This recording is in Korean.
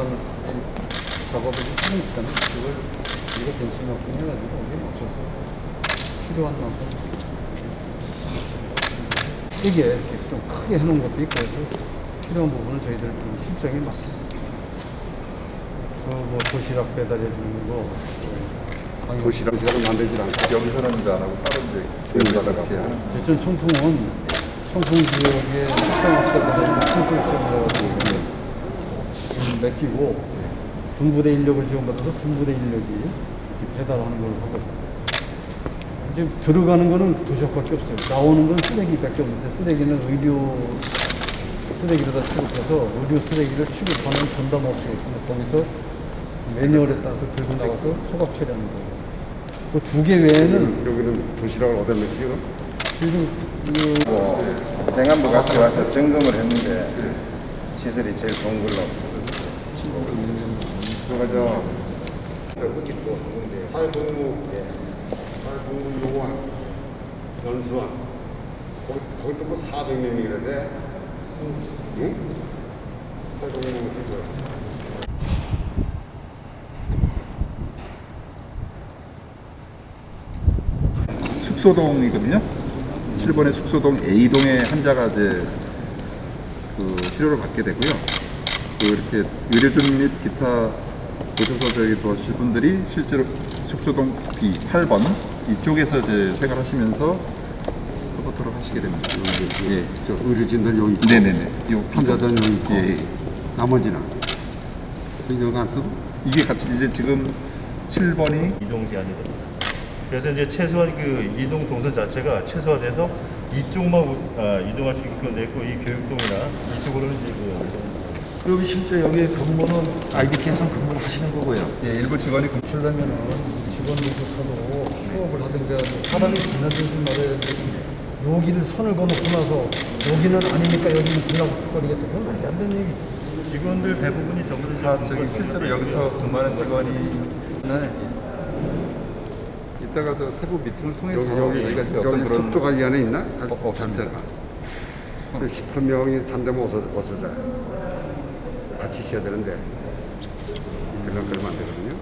들어간 작업을 좀 하는 있잖아요. 그걸 우리가 벤치마킹 해가지고 여기 맞춰서 필요한 만큼 이게 이렇게 좀 크게 해놓은 것도 있고 해서 필요한 부분을 저희들 좀 실정에 맞게 저뭐 도시락 배달해 주는 거또 도시락 저는 만들지 않고 여기서는 이제 안 하고 이제 교육받아 이렇게 하는. 제천 청풍은 청풍 지역의 식당업자들은 청소시설을 맡기고 분부대 인력을 지원받아서 분부대 인력이 배달하는 걸 하고 이제 들어가는 거는 도시락밖에 없어요. 나오는 건 쓰레기밖에 없는데 쓰레기는 의료 쓰레기로다 취급해서 의료 쓰레기를 취급하는 전담 업체가 있습니다. 거기서 매뉴얼에 따라서 들고 나가서 소각 처리하는 거예요. 그 두 개 외에는 여기는 도시락을 어디다 넣지요? 지금 그뭐 행안부 같이 와서 점검을 했는데 시설이 제일 좋은 걸로 그래서 사회복무 사회복무 요원 연수원 거기 거기도 뭐 400명이라는데 응? 사회복무 해줘요. 숙소동이거든요. 7번의 숙소동 A동의 환자가 이제 그 치료를 받게 되고요. 그 이렇게 의료진 및 기타 오셔서 저희 도와주실 분들이 실제로 숙소동 B 8번 이쪽에서 이제 생활하시면서 서포트를 하시게 됩니다. 예. 저 의료진들 여기 있고 네네네. 요 환자들은 여기 있고 예, 예. 나머지는 여기 안 쓰고 이게 같이 이제 지금 7번이 이동 제한이 됩니다. 그래서 이제 최소한 그 이동 동선 자체가 최소화돼서 이쪽만 우- 아, 이동할 수 있게끔 됐고 이 교육동이나 이쪽으로는 이제 그 그럼 실제 여기 근무는 IDK에서 근무를 하시는 거고요. 예, 일부 직원이 그 주려면은 직원들조차도 수업을 하든가 사람이 지나들지 말아야 되는데 여기를 선을 거놓고 나서 여기는 아니니까 여기는 불락거리겠다. 그건 말이 안 되는 얘기죠. 직원들 대부분이 전부 다 저기 실제로 여기서 근무하는 직원이 네. 이따가 저 세부 미팅을 통해서 여기 여기 여기 어떤 그런 숙소 관리 안에 있나? 어, 없습니다. 잠자가 18명이 잠자면 어서 어서 자같 이 쉬어야 되는데 그런 그러면 안 되거든요.